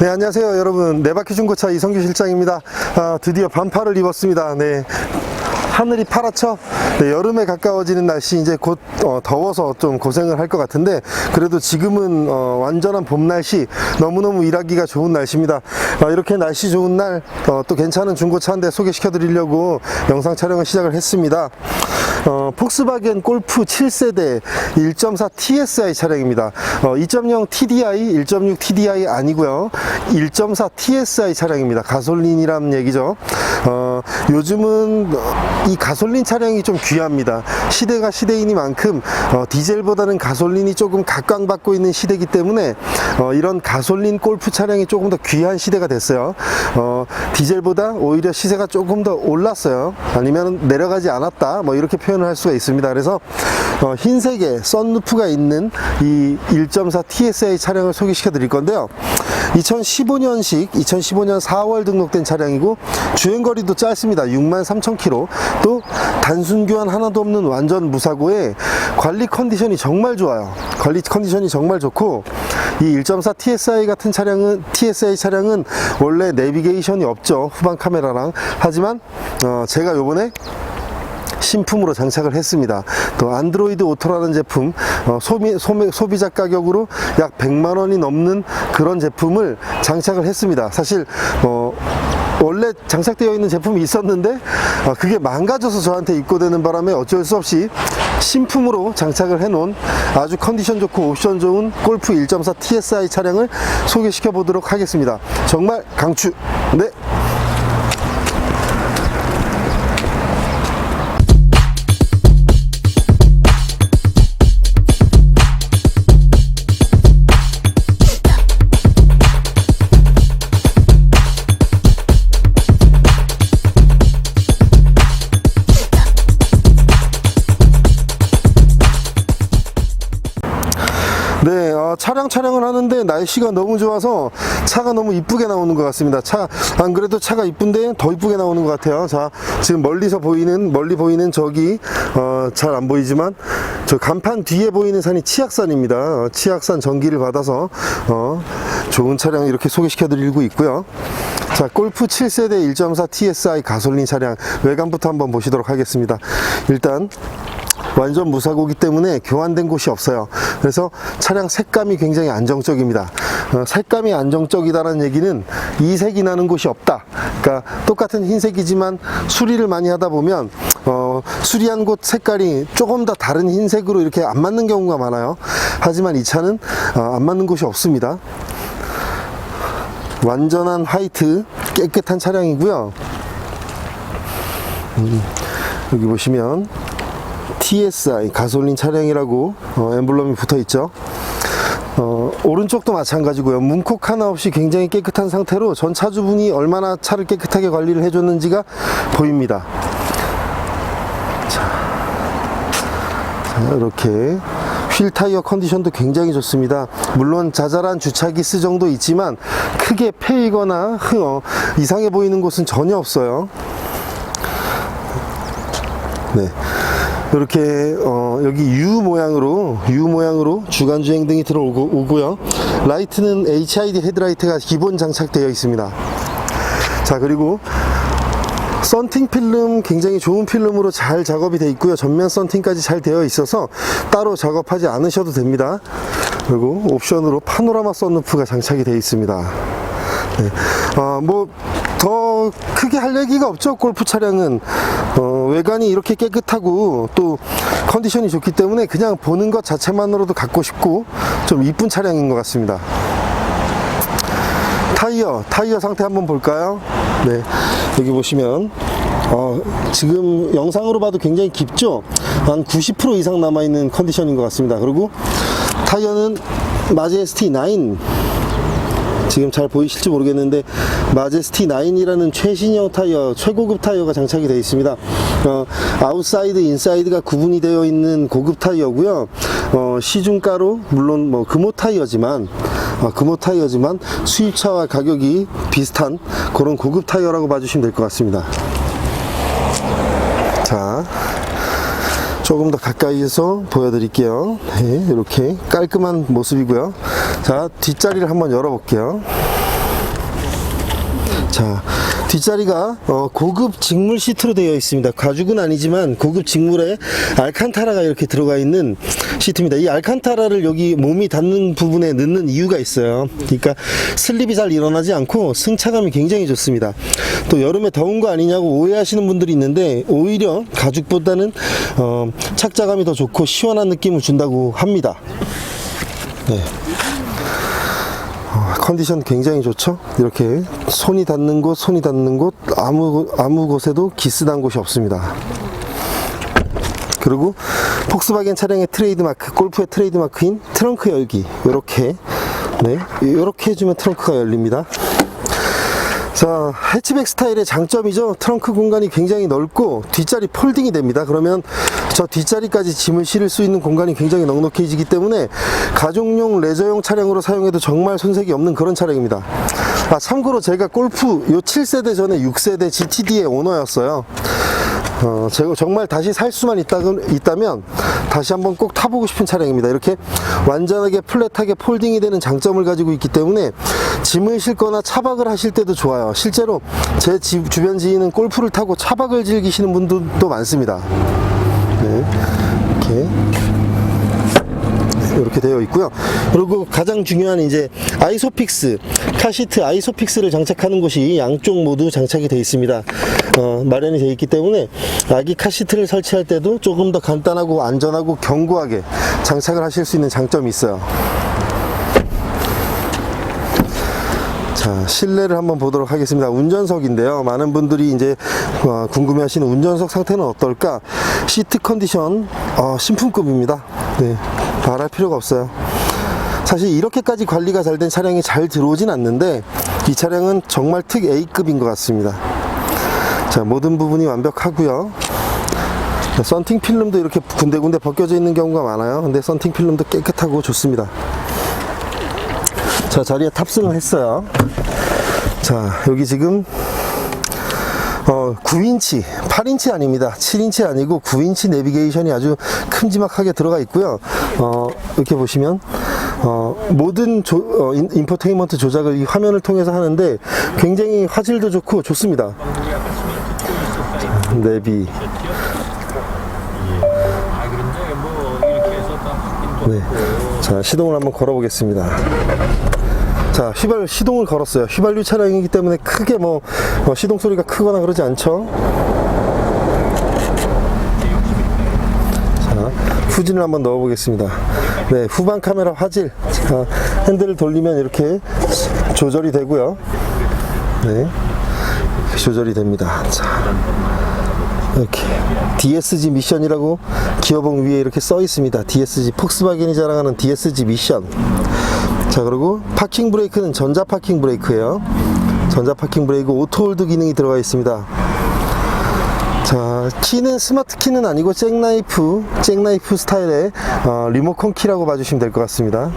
네, 안녕하세요, 여러분. 네바퀴 중고차 이성규 실장입니다. 아, 드디어 반팔을 입었습니다. 네. 하늘이 파랗죠? 네, 여름에 가까워지는 날씨 이제 곧 어, 더워서 좀 고생을 할 것 같은데 그래도 지금은 어, 완전한 봄 날씨 너무너무 일하기가 좋은 날씨입니다. 아, 이렇게 날씨 좋은 날또 괜찮은 중고차 한 대 소개시켜 드리려고 영상 촬영을 시작을 했습니다. 어, 폭스바겐 골프 7세대 1.4 TSI 차량입니다. 어, 2.0 TDI, 1.6 TDI 아니고요. 1.4 TSI 차량입니다. 가솔린이란 얘기죠. 어, 요즘은 어, 이 가솔린 차량이 좀 귀합니다. 시대가 시대이니만큼 어, 디젤보다는 가솔린이 조금 각광받고 있는 시대이기 때문에 어, 이런 가솔린 골프 차량이 조금 더 귀한 시대가 됐어요. 어, 디젤보다 오히려 시세가 조금 더 올랐어요. 아니면 내려가지 않았다. 뭐 이렇게 표현 을 할 수가 있습니다. 그래서 어, 흰색에 썬루프가 있는 이 1.4 TSI 차량을 소개시켜 드릴 건데요. 2015년식 2015년 4월 등록된 차량이고 주행거리도 짧습니다. 6만 3천 킬로. 또 단순 교환 하나도 없는 완전 무사고에 관리 컨디션이 정말 좋아요. 관리 컨디션이 정말 좋고 이 1.4 TSI 같은 차량은 TSI 차량은 원래 내비게이션이 없죠. 후방 카메라랑. 하지만 어, 제가 요번에 신품으로 장착을 했습니다. 또 안드로이드 오토라는 제품 어, 소비, 소매- 소비자 가격으로 약 100만 원이 넘는 그런 제품을 장착을 했습니다. 사실 어, 원래 장착되어 있는 제품이 있었는데 어, 그게 망가져서 저한테 입고되는 바람에 어쩔 수 없이 신품으로 장착을 해놓은 아주 컨디션 좋고 옵션 좋은 골프 1.4 TSI 차량을 소개시켜 보도록 하겠습니다. 정말 강추. 네. 차량 촬영을 하는데 날씨가 너무 좋아서 차가 너무 이쁘게 나오는 것 같습니다. 차, 안 그래도 차가 이쁜데 더 이쁘게 나오는 것 같아요. 자, 지금 멀리서 보이는, 멀리 보이는 저기, 어, 잘 안 보이지만, 저 간판 뒤에 보이는 산이 치악산입니다. 어, 치악산 전기를 받아서, 어, 좋은 차량 이렇게 소개시켜 드리고 있고요. 자, 골프 7세대 1.4 TSI 가솔린 차량 외관부터 한번 보시도록 하겠습니다. 일단, 완전 무사고기 때문에 교환된 곳이 없어요. 그래서 차량 색감이 굉장히 안정적입니다. 어, 색감이 안정적이다는 얘기는 이 색이 나는 곳이 없다. 그러니까 똑같은 흰색이지만 수리를 많이 하다 보면 어, 수리한 곳 색깔이 조금 더 다른 흰색으로 이렇게 안 맞는 경우가 많아요. 하지만 이 차는 어, 안 맞는 곳이 없습니다. 완전한 화이트 깨끗한 차량이고요. 음, 여기 보시면 TSI 가솔린 차량이라고 어, 엠블럼이 붙어 있죠. 어, 오른쪽도 마찬가지고요. 문콕 하나 없이 굉장히 깨끗한 상태로 전 차주분이 얼마나 차를 깨끗하게 관리를 해줬는지가 보입니다. 자, 자, 이렇게 휠 타이어 컨디션도 굉장히 좋습니다. 물론 자잘한 주차 기스 정도 있지만 크게 패이거나 흥, 어, 이상해 보이는 곳은 전혀 없어요. 네. 이렇게 어, 여기 U 모양으로 U 모양으로 주간 주행 등이 들어오고요. 라이트는 HID 헤드라이트가 기본 장착되어 있습니다. 자 그리고 썬팅 필름 굉장히 좋은 필름으로 잘 작업이 되어 있고요. 전면 썬팅까지 잘 되어 있어서 따로 작업하지 않으셔도 됩니다. 그리고 옵션으로 파노라마 썬루프가 장착이 되어 있습니다. 네. 아, 뭐, 더 크게 할 얘기가 없죠. 골프 차량은. 어, 외관이 이렇게 깨끗하고 또 컨디션이 좋기 때문에 그냥 보는 것 자체만으로도 갖고 싶고 좀 이쁜 차량인 것 같습니다. 타이어, 타이어 상태 한번 볼까요? 네. 여기 보시면, 어, 지금 영상으로 봐도 굉장히 깊죠? 한 90% 이상 남아있는 컨디션인 것 같습니다. 그리고 타이어는 마제스티 9 지금 잘 보이실지 모르겠는데 마제스티 9이라는 최신형 타이어 최고급 타이어가 장착이 되어 있습니다 어, 아웃사이드 인사이드가 구분이 되어 있는 고급 타이어고요 어, 시중가로 물론 뭐 금호 타이어지만 어, 금호 타이어지만 수입차와 가격이 비슷한 그런 고급 타이어라고 봐주시면 될 것 같습니다 자 조금 더 가까이에서 보여드릴게요. 네, 이렇게 깔끔한 모습이고요. 자, 뒷자리를 한번 열어볼게요. 자, 뒷자리가 어, 고급 직물 시트로 되어 있습니다. 가죽은 아니지만 고급 직물에 알칸타라가 이렇게 들어가 있는 시트입니다. 이 알칸타라를 여기 몸이 닿는 부분에 넣는 이유가 있어요. 그러니까 슬립이 잘 일어나지 않고 승차감이 굉장히 좋습니다. 또 여름에 더운 거 아니냐고 오해하시는 분들이 있는데 오히려 가죽보다는 어, 착자감이 더 좋고 시원한 느낌을 준다고 합니다. 네. 어, 컨디션 굉장히 좋죠. 이렇게 손이 닿는 곳, 손이 닿는 곳 아무 아무 곳에도 기스난 곳이 없습니다. 그리고 폭스바겐 차량의 트레이드 마크, 골프의 트레이드 마크인 트렁크 열기 이렇게 네 이렇게 해주면 트렁크가 열립니다. 자, 해치백 스타일의 장점이죠. 트렁크 공간이 굉장히 넓고 뒷자리 폴딩이 됩니다. 그러면 저 뒷자리까지 짐을 실을 수 있는 공간이 굉장히 넉넉해지기 때문에 가족용 레저용 차량으로 사용해도 정말 손색이 없는 그런 차량입니다. 아, 참고로 제가 골프 요 7세대 전에 6세대 GTD의 오너였어요. 어, 제가 정말 다시 살 수만 있다, 있다면 다시 한번 꼭 타보고 싶은 차량입니다. 이렇게 완전하게 플랫하게 폴딩이 되는 장점을 가지고 있기 때문에 짐을 싣거나 차박을 하실 때도 좋아요. 실제로 제 집 주변 지인은 골프를 타고 차박을 즐기시는 분들도 많습니다. 네, 이렇게. 이렇게 되어 있고요. 그리고 가장 중요한 이제 아이소픽스 카시트 아이소픽스를 장착하는 곳이 양쪽 모두 장착이 되어 있습니다. 어, 마련이 되어 있기 때문에 아기 카시트를 설치할 때도 조금 더 간단하고 안전하고 견고하게 장착을 하실 수 있는 장점이 있어요. 자, 실내를 한번 보도록 하겠습니다. 운전석인데요. 많은 분들이 이제 어, 궁금해하시는 운전석 상태는 어떨까? 시트 컨디션 어, 신품급입니다. 네, 말할 필요가 없어요. 사실 이렇게까지 관리가 잘 된 차량이 잘 들어오진 않는데 이 차량은 정말 특 A급인 것 같습니다. 자, 모든 부분이 완벽하고요. 자, 썬팅 필름도 이렇게 군데군데 벗겨져 있는 경우가 많아요. 근데 썬팅 필름도 깨끗하고 좋습니다. 자 자리에 탑승을 했어요. 자 여기 지금 어 9인치 8인치 아닙니다. 7인치 아니고 9인치 내비게이션이 아주 큼지막하게 들어가 있고요. 어 이렇게 보시면 어 모든 조, 어, 인, 인포테인먼트 조작을 이 화면을 통해서 하는데 굉장히 화질도 좋고 좋습니다. 내비. 네. 자 시동을 한번 걸어 보겠습니다 자 휘발 시동을 걸었어요. 휘발유 차량이기 때문에 크게 뭐 어, 시동 소리가 크거나 그러지 않죠? 자 후진을 한번 넣어 보겠습니다. 네 후방 카메라 화질 자, 핸들을 돌리면 이렇게 조절이 되고요. 네 조절이 됩니다. 자 이렇게 DSG 미션이라고 기어봉 위에 이렇게 써 있습니다. DSG 폭스바겐이 자랑하는 DSG 미션. 자 그리고 파킹 브레이크는 전자 파킹 브레이크예요. 전자 파킹 브레이크 오토홀드 기능이 들어가 있습니다. 자 키는 스마트 키는 아니고 잭나이프 잭나이프 스타일의 어, 리모컨 키라고 봐주시면 될 것 같습니다.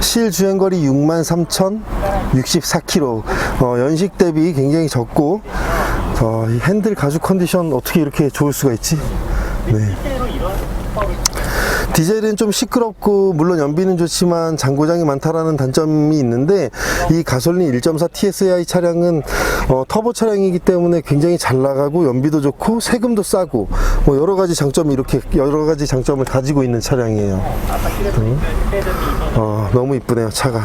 실 주행거리 63,064km 어, 연식 대비 굉장히 적고 어, 이 핸들 가죽 컨디션 어떻게 이렇게 좋을 수가 있지? 네. 디젤은 좀 시끄럽고 물론 연비는 좋지만 장고장이 많다라는 단점이 있는데 이 가솔린 1.4 TSI 차량은 어, 터보 차량이기 때문에 굉장히 잘 나가고 연비도 좋고 세금도 싸고 뭐 여러 가지 장점이 이렇게 여러 가지 장점을 가지고 있는 차량이에요. 음. 어, 너무 이쁘네요 차가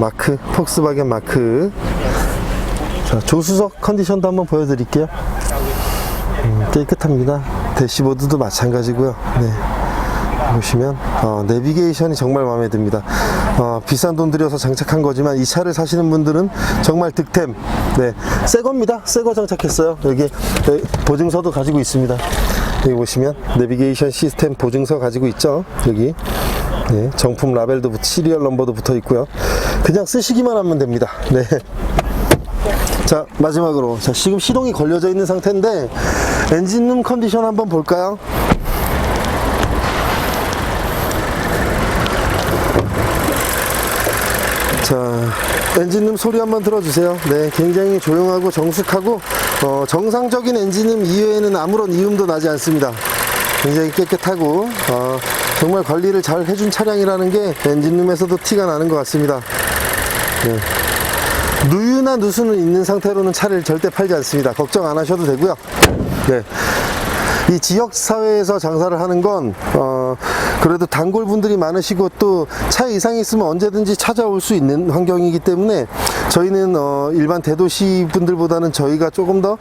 마크 폭스바겐 마크 자, 조수석 컨디션도 한번 보여드릴게요. 음, 깨끗합니다. 대시보드도 마찬가지고요. 네. 보시면 어, 내비게이션이 정말 마음에 듭니다. 어, 비싼 돈 들여서 장착한 거지만 이 차를 사시는 분들은 정말 득템. 네, 새 겁니다. 새 거 장착했어요. 여기 네, 보증서도 가지고 있습니다. 여기 보시면 내비게이션 시스템 보증서 가지고 있죠. 여기 네, 정품 라벨도 붙- 시리얼 넘버도 붙어 있고요. 그냥 쓰시기만 하면 됩니다. 네. 자 마지막으로 자 지금 시동이 걸려져 있는 상태인데 엔진룸 컨디션 한번 볼까요? 자 엔진룸 소리 한번 들어주세요 네 굉장히 조용하고 정숙하고 어, 정상적인 엔진음 이외에는 아무런 이음도 나지 않습니다 굉장히 깨끗하고 어, 정말 관리를 잘 해준 차량이라는 게 엔진룸에서도 티가 나는 것 같습니다 네. 누유나 누수는 있는 상태로는 차를 절대 팔지 않습니다. 걱정 안 하셔도 되고요. 네. 이 지역 사회에서 장사를 하는 건 어, 그래도 단골 분들이 많으시고 또 차 이상이 있으면 언제든지 찾아올 수 있는 환경이기 때문에 저희는 어, 일반 대도시 분들보다는 저희가 조금 더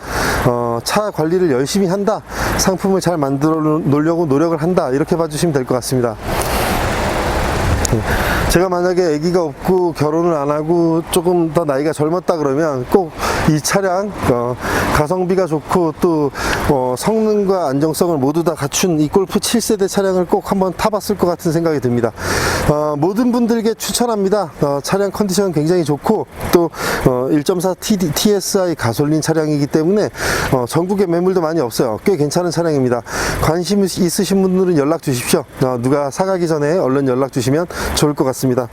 어, 차 관리를 열심히 한다 상품을 잘 만들어 놓으려고 노력을 한다 이렇게 봐주시면 될 것 같습니다. 제가 만약에 아기가 없고 결혼을 안 하고 조금 더 나이가 젊었다 그러면 꼭 이 차량 어, 가성비가 좋고 또 어, 성능과 안정성을 모두 다 갖춘 이 골프 7세대 차량을 꼭 한번 타봤을 것 같은 생각이 듭니다. 어, 모든 분들께 추천합니다. 어, 차량 컨디션 굉장히 좋고 또 어, 1.4 TD, TSI 가솔린 차량이기 때문에 어, 전국에 매물도 많이 없어요. 꽤 괜찮은 차량입니다. 관심 있으신 분들은 연락 주십시오. 어, 누가 사가기 전에 얼른 연락 주시면 좋을 것 같습니다.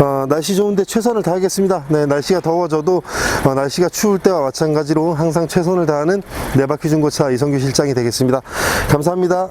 어, 날씨 좋은데 최선을 다하겠습니다. 네, 날씨가 더워져도 어, 날씨가 추울 때와 마찬가지로 항상 최선을 다하는 네바퀴 중고차 이성규 실장이 되겠습니다. 감사합니다.